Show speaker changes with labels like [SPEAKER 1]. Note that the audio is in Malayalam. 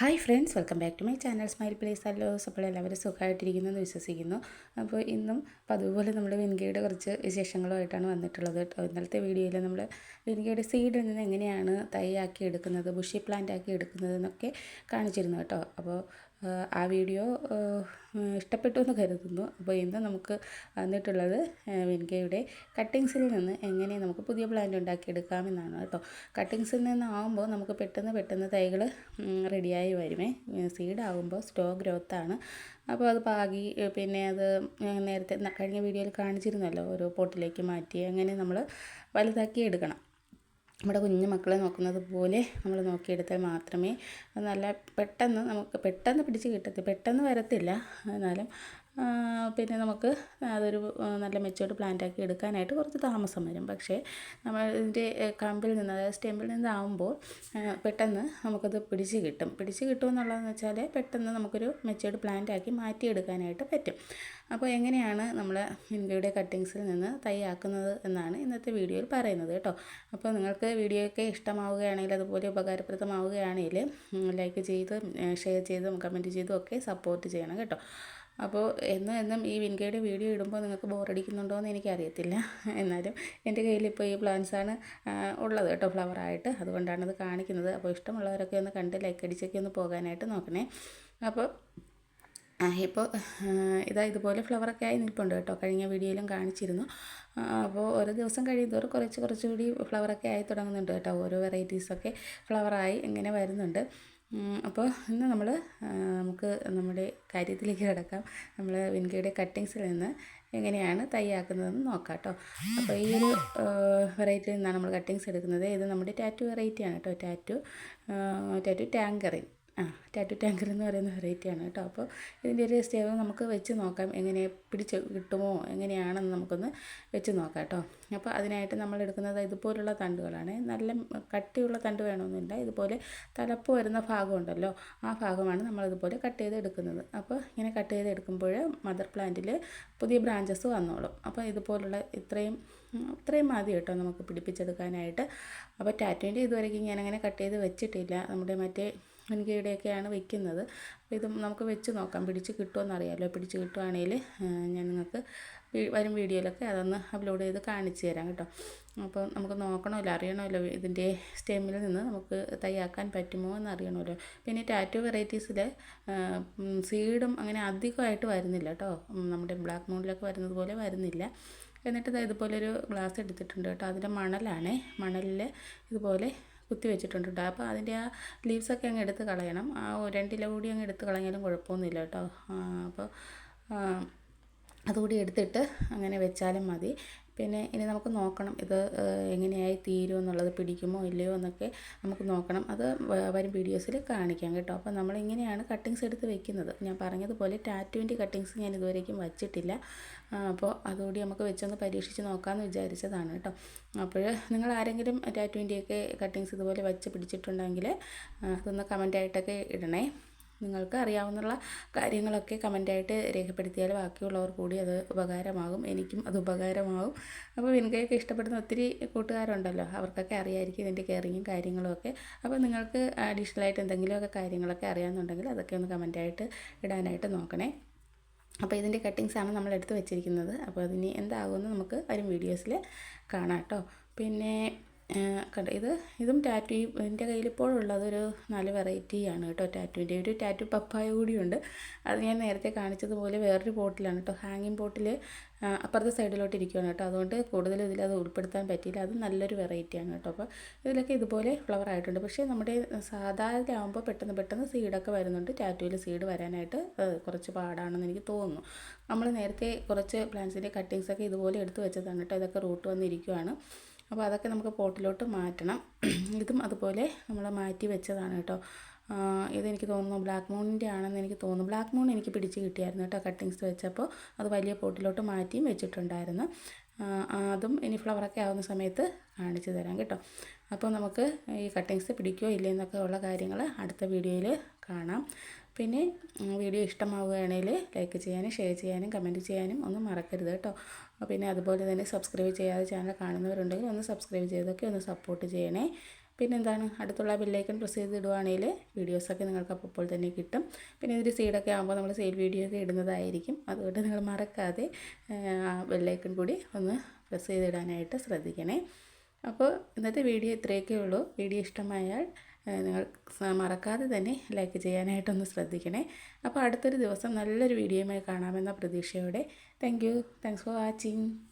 [SPEAKER 1] Hi friends welcome back to my channel. Smile place hello. അപ്പോൾ എല്ലാവരും സുഖമായിട്ടിരിക്കുന്നു എന്ന് വിശ്വസിക്കുന്നു. അപ്പോൾ ഇന്നും പതിവുപോലെ നമ്മൾ വിൻഗയുടെ കുറച്ച് വിശേഷങ്ങളുമായിട്ടാണ് വന്നിട്ടുള്ളത്. കേട്ടോ ഇന്നലത്തെ വീഡിയോയിൽ നമ്മൾ വിൻഗയുടെ സീഡിൽ നിന്ന് എങ്ങനെയാണ് തൈയാക്കി എടുക്കുന്നത് ബുഷി പ്ലാന്റ് ആക്കി എടുക്കുന്നത് എന്നൊക്കെ കാണിച്ചിരുന്നു കേട്ടോ. അപ്പോൾ ആ വീഡിയോ ഇഷ്ടപ്പെട്ടു എന്ന് കരുതുന്നു. അപ്പോൾ ഇന്ന് നമുക്ക് വന്നിട്ടുള്ളത് വിൻകയുടെ കട്ടിങ്സിൽ നിന്ന് എങ്ങനെ നമുക്ക് പുതിയ പ്ലാന്റ് ഉണ്ടാക്കിയെടുക്കാമെന്നാണ് കേട്ടോ. കട്ടിങ്സിൽ നിന്നാകുമ്പോൾ നമുക്ക് പെട്ടെന്ന് പെട്ടെന്ന് തൈകൾ റെഡിയായി വരുമേ. സീഡ് ആകുമ്പോൾ സ്റ്റോ ഗ്രോത്താണ് അപ്പോൾ അത് പാകി പിന്നെ അത് നേരത്തെ കഴിഞ്ഞ വീഡിയോയിൽ കാണിച്ചിരുന്നല്ലോ ഓരോ പോട്ടിലേക്ക് മാറ്റി അങ്ങനെ നമ്മൾ വലുതാക്കി എടുക്കണം. നമ്മുടെ കുഞ്ഞു മക്കളെ നോക്കുന്നത് പോലെ നമ്മൾ നോക്കിയെടുത്താൽ മാത്രമേ നല്ല പെട്ടെന്ന് നമുക്ക് പെട്ടെന്ന് പിടിച്ച് കിട്ടത്തില്ല പെട്ടെന്ന് വരത്തില്ല. എന്നാലും പിന്നെ നമുക്ക് അതൊരു നല്ല മെച്ചോർഡ് പ്ലാന്റ് ആക്കി എടുക്കാനായിട്ട് കുറച്ച് താമസം വരും. പക്ഷേ നമ്മൾ ഇതിന്റെ കമ്പിൽ നിന്ന് അതായത് സ്റ്റെമ്പിൽ നിന്നാവുമ്പോൾ പെട്ടെന്ന് നമുക്കത് പിടിച്ച് കിട്ടും. പിടിച്ച് കിട്ടുമെന്നുള്ളതെന്ന് വെച്ചാൽ പെട്ടെന്ന് നമുക്കൊരു മെച്ചോർഡ് പ്ലാന്റ് ആക്കി മാറ്റിയെടുക്കാനായിട്ട് പറ്റും. അപ്പോൾ എങ്ങനെയാണ് നമ്മൾ ഇന്ത്യയുടെ കട്ടിങ്സിൽ നിന്ന് തൈയാക്കുന്നത് എന്നാണ് ഇന്നത്തെ വീഡിയോയിൽ പറയുന്നത് കേട്ടോ. അപ്പോൾ നിങ്ങൾക്ക് വീഡിയോ ഒക്കെ ഇഷ്ടമാവുകയാണെങ്കിൽ അതുപോലെ ഉപകാരപ്രദമാവുകയാണെങ്കിൽ ലൈക്ക് ചെയ്ത് ഷെയർ ചെയ്തും കമന്റ് ചെയ്തും ഒക്കെ സപ്പോർട്ട് ചെയ്യണം കേട്ടോ. അപ്പോൾ എന്നും എന്നും ഈ വിൻകയുടെ വീഡിയോ ഇടുമ്പോൾ നിങ്ങൾക്ക് ബോറടിക്കുന്നുണ്ടോ എന്ന് എനിക്കറിയത്തില്ല. എന്നാലും എന്റെ കയ്യിൽ ഇപ്പോൾ ഈ പ്ലാന്റ്സാണ് ഉള്ളത് കേട്ടോ ഫ്ലവറായിട്ട്. അതുകൊണ്ടാണ് അത് കാണിക്കുന്നത്. അപ്പോൾ ഇഷ്ടമുള്ളവരൊക്കെ ഒന്ന് കണ്ട് ലൈക്ക് അടിച്ചൊക്കെ ഒന്ന് പോകാനായിട്ട് നോക്കണേ. അപ്പോൾ ഇപ്പോൾ ഇതാ ഇതുപോലെ ഫ്ലവറൊക്കെ ആയി നിൽപ്പുണ്ട് കേട്ടോ. കഴിഞ്ഞ വീഡിയോയിലും കാണിച്ചിരുന്നു. അപ്പോൾ ഓരോ ദിവസം കഴിയുന്നതോറും കുറച്ച് കുറച്ചുകൂടി ഫ്ലവറൊക്കെ ആയി തുടങ്ങുന്നുണ്ട് കേട്ടോ. ഓരോ വെറൈറ്റീസൊക്കെ ഫ്ലവറായി ഇങ്ങനെ വരുന്നുണ്ട്. അപ്പോൾ ഇന്ന് നമ്മൾ നമുക്ക് നമ്മുടെ കാര്യത്തിലേക്ക് കിടക്കാം. നമ്മൾ വിൻകയുടെ കട്ടിങ്സിൽ നിന്ന് എങ്ങനെയാണ് തയ്യാക്കുന്നതെന്ന് നോക്കാം കേട്ടോ. അപ്പോൾ ഈ ഒരു വെറൈറ്റിയിൽ നിന്നാണ് നമ്മൾ കട്ടിങ്സ് എടുക്കുന്നത്. ഇത് നമ്മുടെ ടാറ്റു വെറൈറ്റിയാണ് കേട്ടോ. ടാറ്റു ടാറ്റു ടാങ്കറിൻ. ആ ടാറ്റു ടാങ്കർ എന്ന് പറയുന്ന വെറൈറ്റിയാണ് കേട്ടോ. അപ്പോൾ ഇതിന്റെ ഒരു സ്റ്റേവ് നമുക്ക് വെച്ച് നോക്കാം. എങ്ങനെ പിടിച്ച് കിട്ടുമോ എങ്ങനെയാണെന്ന് നമുക്കൊന്ന് വെച്ച് നോക്കാം കേട്ടോ. അപ്പോൾ അതിനായിട്ട് നമ്മൾ എടുക്കുന്നത് ഇതുപോലുള്ള തണ്ടുകളാണ്. നല്ല കട്ടിയുള്ള തണ്ട് വേണമെന്നില്ല. ഇതുപോലെ തലപ്പ് വരുന്ന ഭാഗമുണ്ടല്ലോ ആ ഭാഗമാണ് നമ്മളിതുപോലെ കട്ട് ചെയ്ത് എടുക്കുന്നത്. അപ്പോൾ ഇങ്ങനെ കട്ട് ചെയ്ത് എടുക്കുമ്പോൾ മദർ പ്ലാന്റിൽ പുതിയ ബ്രാഞ്ചസ് വന്നോളും. അപ്പോൾ ഇതുപോലുള്ള ഇത്രയും ഇത്രയും മതി കേട്ടോ നമുക്ക് പിടിപ്പിച്ചെടുക്കാനായിട്ട്. അപ്പോൾ ടാറ്റുവിന്റെ ഇതുവരെയ്ക്കും ഞാനങ്ങനെ കട്ട് ചെയ്ത് വെച്ചിട്ടില്ല. നമ്മുടെ മറ്റേ മുൻകൈയുടെയൊക്കെയാണ് വെക്കുന്നത്. അപ്പോൾ ഇത് നമുക്ക് വെച്ച് നോക്കാം. പിടിച്ച് കിട്ടുമെന്ന് അറിയാമല്ലോ പിടിച്ച് കിട്ടുവാണെങ്കിൽ ഞാൻ നിങ്ങൾക്ക് വരും വീഡിയോയിലൊക്കെ അതൊന്ന് അപ്ലോഡ് ചെയ്ത് കാണിച്ചു തരാം കേട്ടോ. അപ്പോൾ നമുക്ക് നോക്കണമല്ലോ അറിയണമല്ലോ ഇതിന്റെ സ്റ്റെമ്മിൽ നിന്ന് നമുക്ക് തയ്യാക്കാൻ പറ്റുമോ എന്ന് അറിയണമല്ലോ പിന്നെ ടാറ്റു വെറൈറ്റീസിൽ സീഡും അങ്ങനെ അധികമായിട്ട് വരുന്നില്ല കേട്ടോ. നമ്മുടെ ബ്ലാക്ക് മൂണിലൊക്കെ വരുന്നത് പോലെ വരുന്നില്ല. എന്നിട്ട് ഇതുപോലെ ഒരു ഗ്ലാസ് എടുത്തിട്ടുണ്ട് കേട്ടോ. അതിന്റെ മണലാണേ. മണലിൽ ഇതുപോലെ കുത്തി വെച്ചിട്ടുണ്ട് കേട്ടോ അപ്പോൾ അതിന്റെ ആ ലീവ്സൊക്കെ അങ്ങ് എടുത്ത് കളയണം. ആ രണ്ടില കൂടി അങ്ങ് എടുത്ത് കളഞ്ഞാലും കുഴപ്പമൊന്നുമില്ല കേട്ടോ. അപ്പോൾ അതുകൂടി എടുത്തിട്ട് അങ്ങനെ വെച്ചാലും മതി. പിന്നെ ഇനി നമുക്ക് നോക്കണം ഇത് എങ്ങനെയായി തീരും എന്നുള്ളത് പിടിക്കുമോ ഇല്ലയോ എന്നൊക്കെ നമുക്ക് നോക്കണം. അത് വരും വീഡിയോസിൽ കാണിക്കാം കേട്ടോ. അപ്പോൾ നമ്മളിങ്ങനെയാണ് കട്ടിങ്സ് എടുത്ത് വെക്കുന്നത്. ഞാൻ പറഞ്ഞതുപോലെ ടാറ്റുവിന്റെ കട്ടിങ്സ് ഞാൻ ഇതുവരേക്കും വച്ചിട്ടില്ല. അപ്പോൾ അതുകൂടി നമുക്ക് വെച്ചൊന്ന് പരീക്ഷിച്ച് നോക്കാമെന്ന് വിചാരിച്ചതാണ് കേട്ടോ. അപ്പോൾ നിങ്ങൾ ആരെങ്കിലും ടാറ്റുവിന്റെയൊക്കെ കട്ടിങ്സ് ഇതുപോലെ വെച്ച് പിടിച്ചിട്ടുണ്ടെങ്കിൽ അതൊന്ന് കമന്റായിട്ടൊക്കെ ഇടണേ. നിങ്ങൾക്ക് അറിയാവുന്ന കാര്യങ്ങളൊക്കെ കമന്റായിട്ട് രേഖപ്പെടുത്തിയാൽ ബാക്കിയുള്ളവർ കൂടി അത് ഉപകാരമാകും എനിക്കും അത് ഉപകാരമാകും. അപ്പോൾ വിൻകയൊക്കെ ഇഷ്ടപ്പെടുന്ന ഒത്തിരി കൂട്ടുകാരുണ്ടല്ലോ അവർക്കൊക്കെ അറിയായിരിക്കും ഇതിന്റെ കെയറിങ്ങും കാര്യങ്ങളുമൊക്കെ അപ്പോൾ നിങ്ങൾക്ക് അഡീഷണലായിട്ട് എന്തെങ്കിലുമൊക്കെ കാര്യങ്ങളൊക്കെ അറിയാമെന്നുണ്ടെങ്കിൽ അതൊക്കെ ഒന്ന് കമന്റായിട്ട് ഇടാനായിട്ട് നോക്കണേ. അപ്പോൾ ഇതിന്റെ കട്ടിങ്സാണ് നമ്മൾ എടുത്ത് വെച്ചിരിക്കുന്നത്. അപ്പോൾ അതിന് എന്താകുമെന്ന് നമുക്ക് വരും വീഡിയോസിൽ കാണാം കേട്ടോ. പിന്നെ കണ്ട ഇത് ഇതും ടാറ്റു എന്റെ കയ്യിൽ ഉള്ളതൊരു ഒരു നാല് വെറൈറ്റിയാണ് കേട്ടോ ടാറ്റുവിന്റെ ഒരു ടാറ്റു പപ്പായ കൂടിയുണ്ട്. അത് ഞാൻ നേരത്തെ കാണിച്ചതുപോലെ വേറൊരു ബോട്ടിലാണ് കേട്ടോ. ഹാങ്ങിങ് ബോട്ടിൽ അപ്പുറത്തെ സൈഡിലോട്ട് ഇരിക്കുകയാണ് കേട്ടോ. അതുകൊണ്ട് കൂടുതൽ ഇതിലത് ഉൾപ്പെടുത്താൻ പറ്റിയില്ല. അത് നല്ലൊരു വെറൈറ്റിയാണ് കേട്ടോ. അപ്പോൾ ഇതിലൊക്കെ ഇതുപോലെ ഫ്ലവർ ആയിട്ടുണ്ട്. പക്ഷേ നമ്മുടെ സാധാരണ ആകുമ്പോൾ പെട്ടെന്ന് പെട്ടെന്ന് സീഡൊക്കെ വരുന്നുണ്ട്. ടാറ്റുവിൽ സീഡ് വരാനായിട്ട് കുറച്ച് പാടാണെന്ന് എനിക്ക് തോന്നുന്നു. നമ്മൾ നേരത്തെ കുറച്ച് പ്ലാന്റ്സിന്റെ കട്ടിങ്സൊക്കെ ഇതുപോലെ എടുത്തു വെച്ചതാണ് കേട്ടോ. ഇതൊക്കെ റൂട്ട് വന്നിരിക്കുവാണ്. അപ്പോൾ അതൊക്കെ നമുക്ക് പോട്ടിലോട്ട് മാറ്റണം. ഇതും അതുപോലെ നമ്മൾ മാറ്റി വെച്ചതാണ് കേട്ടോ. ഇതെനിക്ക് തോന്നുന്നു ബ്ലാക്ക് മൂണിന്റെ ആണെന്ന് എനിക്ക് തോന്നുന്നു. ബ്ലാക്ക് മൂൺ എനിക്ക് പിടിച്ച് കിട്ടിയായിരുന്നു കേട്ടോ കട്ടിങ്സ് വെച്ചപ്പോൾ. അത് വലിയ പോട്ടിലോട്ട് മാറ്റിയും വെച്ചിട്ടുണ്ടായിരുന്നു. അതും ഇനി ഫ്ലവറൊക്കെ ആവുന്ന സമയത്ത് കാണിച്ചു തരാം കേട്ടോ. അപ്പോൾ നമുക്ക് ഈ കട്ടിങ്സ് പിടിക്കുകയോ ഇല്ലെന്നൊക്കെ ഉള്ള കാര്യങ്ങൾ അടുത്ത വീഡിയോയിൽ കാണാം. പിന്നെ വീഡിയോ ഇഷ്ടമാവുകയാണെങ്കിൽ ലൈക്ക് ചെയ്യാനും ഷെയർ ചെയ്യാനും കമന്റ് ചെയ്യാനും ഒന്നും മറക്കരുത് കേട്ടോ. പിന്നെ അതുപോലെ തന്നെ സബ്സ്ക്രൈബ് ചെയ്യാതെ ചാനൽ കാണുന്നവരുണ്ടെങ്കിൽ ഒന്ന് സബ്സ്ക്രൈബ് ചെയ്തൊക്കെ ഒന്ന് സപ്പോർട്ട് ചെയ്യണേ. പിന്നെ എന്താണ് അടുത്തുള്ള ബില്ലേക്കൻ പ്രസ് ചെയ്തിടുവാണെങ്കിൽ വീഡിയോസൊക്കെ നിങ്ങൾക്ക് അപ്പോൾ തന്നെ കിട്ടും. പിന്നെ ഇതൊരു സീഡൊക്കെ ആകുമ്പോൾ നമ്മൾ സെയിൽ വീഡിയോ ഒക്കെ ഇടുന്നതായിരിക്കും. അതുകൊണ്ട് നിങ്ങൾ മറക്കാതെ ആ ബില്ലേക്കൻ കൂടി ഒന്ന് പ്രസ് ചെയ്തിടാനായിട്ട് ശ്രദ്ധിക്കണേ. അപ്പോൾ ഇന്നത്തെ വീഡിയോ ഇത്രയൊക്കെ ഉള്ളൂ. വീഡിയോ ഇഷ്ടമായാൽ നിങ്ങൾ മറക്കാതെ തന്നെ ലൈക്ക് ചെയ്യാനായിട്ടൊന്ന് ശ്രദ്ധിക്കണേ. അപ്പോൾ അടുത്തൊരു ദിവസം നല്ലൊരു വീഡിയോയുമായി കാണാമെന്ന പ്രതീക്ഷയോടെ. Thank you. Thanks for watching.